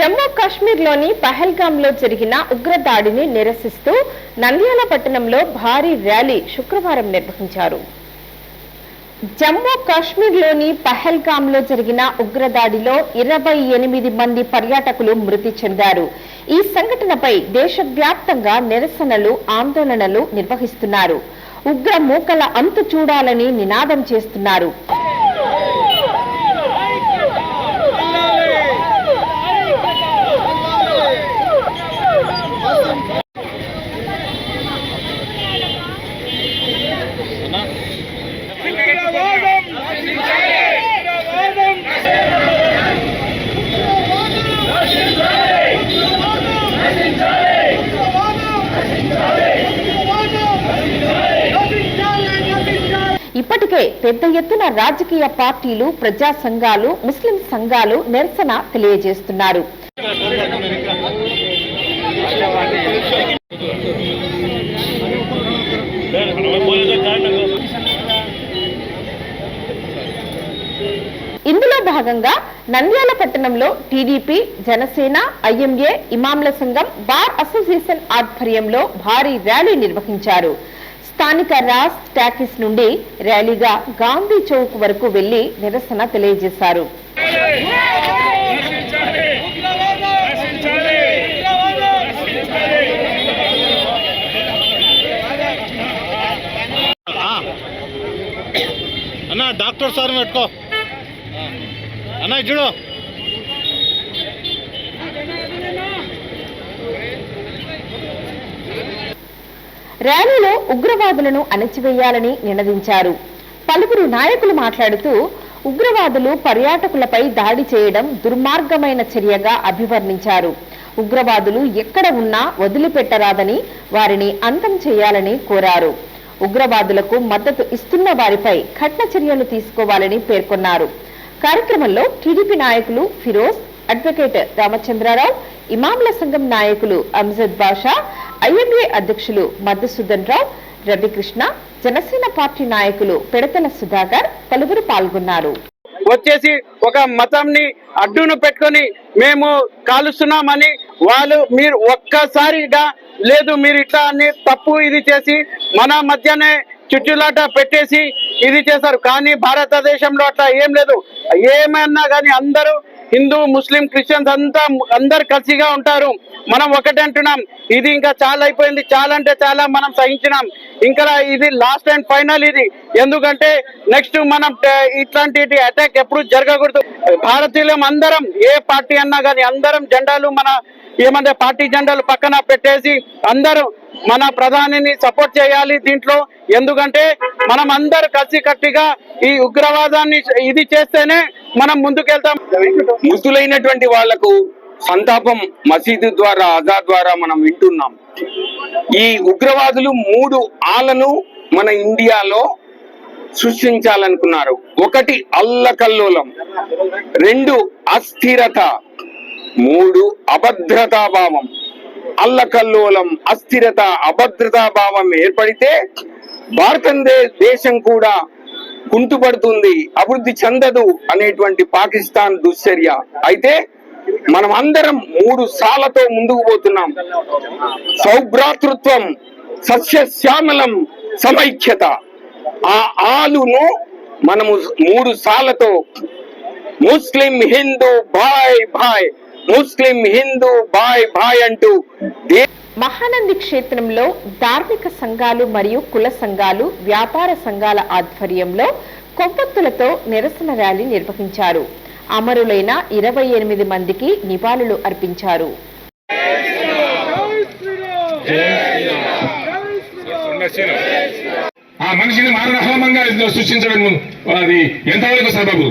జమ్మూ కాశ్మీర్లోని పహల్గాంలో జరిగిన ఉగ్రదాడిని నిరసిస్తూ నంద్యాల పట్టణంలో భారీ ర్యాలీ శుక్రవారం నిర్వహించారు. జమ్మూ కాశ్మీర్లోని పహల్గాంలో జరిగిన ఉగ్రదాడిలో ఇరవై ఎనిమిది మంది పర్యాటకులు మృతి చెందారు. ఈ సంఘటనపై దేశవ్యాప్తంగా నిరసనలు ఆందోళనలు నిర్వహిస్తున్నారు. ఉగ్ర మూకల అంతు చూడాలని నినాదం చేస్తున్నారు. ఇప్పటికే పెద్ద ఎత్తున రాజకీయ పార్టీలు ప్రజా సంఘాలు ముస్లిం సంఘాలు నిరసన తెలియజేస్తున్నారు. ఇందులో భాగంగా నంద్యాల పట్టణంలో టీడీపీ జనసేన ఐఎంఏ ఇమాంల సంఘం బార్ అసోసియేషన్ ఆధ్వర్యంలో భారీ ర్యాలీ నిర్వహించారు. స్థానిక రాస్ టాకీస్ నుండి ర్యాలీగా గాంధీ చౌక్ వరకు వెళ్ళి నిరసన తెలియజేశారు. అన్న డాక్టర్ సార్ పెట్టుకో. అన్న చూడు. ర్యాలీలో ఉగ్రవాదులను అణచివేయాలని నినదించారు పలువురు నాయకులు మాట్లాడుతూ ఉగ్రవాదులు పర్యాటకులపై దాడి చేయడం దుర్మార్గమైన చర్యగా అభివర్ణించారు. ఉగ్రవాదులు ఎక్కడ ఉన్నా వదిలిపెట్టరాదని వారిని అంతం చేయాలని కోరారు. ఉగ్రవాదులకు మద్దతు ఇస్తున్న వారిపై కఠిన చర్యలు తీసుకోవాలని పేర్కొన్నారు. కార్యక్రమంలో టీడీపీ నాయకులు ఫిరోజ్ అడ్వకేట్ రామచంద్రారావు ఇమాంల సంఘం నాయకులు అంజద్ బాషా ఐఎంఏ అధ్యక్షులు మధుసూదన్ రావు రవికృష్ణ జనసేన పార్టీ నాయకులు పెడతల సుధాకర్ పలువురు పాల్గొన్నారు. వచ్చేసి ఒక మతంని అడ్డును పెట్టుకొని మేము కాలుస్తున్నామని వాళ్ళు మీరు ఒక్కసారిగా లేదు మీరు ఇట్లా అని తప్పు ఇది చేసి మన మధ్యనే చుట్టులాట పెట్టేసి ఇది చేశారు. కానీ భారతదేశంలో అట్లా ఏం లేదు. ఏమన్నా కానీ అందరూ హిందూ ముస్లిం క్రిస్టియన్స్ అంతా అందరు కలిసిగా ఉంటారు. మనం ఒకటి అంటున్నాం ఇది ఇంకా చాలా అయిపోయింది చాలా అంటే చాలా మనం సహించినాం. ఇంకా ఇది లాస్ట్ అండ్ ఫైనల్ ఇది. ఎందుకంటే నెక్స్ట్ మనం ఇట్లాంటి అటాక్ ఎప్పుడు జరగకూడదు. భారతీయులం అందరం ఏ పార్టీ అన్నా కానీ అందరం జెండాలు మన ఏమంటే పార్టీ జెండాలు పక్కన పెట్టేసి అందరూ మన ప్రధానిని సపోర్ట్ చేయాలి దీంట్లో. ఎందుకంటే మనం అందరు కలిసి కట్టిగా ఈ ఉగ్రవాదాన్ని ఇది చేస్తేనే మనం ముందుకెళ్తాం. మృతులైనటువంటి వాళ్ళకు సంతాపం మసీదు ద్వారా అజా ద్వారా మనం వింటున్నాం. ఈ ఉగ్రవాదులు మూడు ఆలను మన ఇండియాలో సృష్టించాలనుకున్నారు. ఒకటి అల్లకల్లోలం రెండు అస్థిరత మూడు అభద్రతాభావం అల్లకల్లోలం అస్థిరత అభద్రతాభావం ఏర్పడితే భారతదేశం కూడా కుంటుపడుతుంది అభివృద్ధి చెందదు అనేటువంటి పాకిస్తాన్ దుశ్చర్య. అయితే మనం అందరం మూడు సాలతో ముందుకు పోతున్నాం. సౌభ్రాతృత్వం సస్యశ్యామలం సమైక్యత. ఆ ఆలును మనము మూడు సాలతో ముస్లిం హిందూ భాయ్ భాయ్ ముస్లిం హిందూ భాయ్ భాయ్ అంటూ మహానంది క్షేత్రంలో ధార్మిక సంఘాలు మరియు కుల సంఘాలు వ్యాపార సంఘాల ఆధ్వర్యంలో కొవ్వొత్తులతో నిరసన ర్యాలీ నిర్వహించారు. అమరులైన ఇరవై ఎనిమిది మందికి నివాళులు అర్పించారు. ఆ మనిషిని మారణహోమంగా సృష్టించడం అది ఎంతవరకు సబబు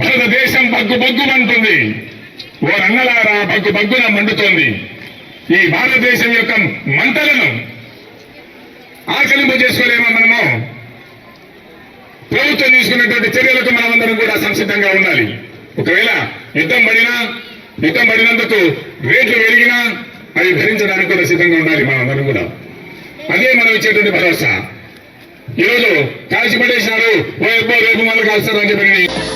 భారతదేశం బగ్గు బగ్గుమంటుంది. ఓ రంగలారా బగ్గు బగ్గున మండుతోంది. ఈ భారతదేశం యొక్క మంటలను ఆచరింపు చేసుకోలేమో మనము? ప్రభుత్వం తీసుకున్నటువంటి చర్యలకు మనమందరం కూడా సంసిద్ధంగా ఉండాలి. ఒకవేళ యుద్ధం పడినా యుద్ధం పడినందుకు రేట్లు పెరిగినా అవి భరించడానికి కూడా సిద్ధంగా ఉండాలి మనమందరం కూడా. అదే మనం ఇచ్చేటువంటి భరోసా. ఈరోజు కాల్చి పడేసినారు ఓ ఎబ్బో రేపు మళ్ళీ కాల్స్తారు అని చెప్పి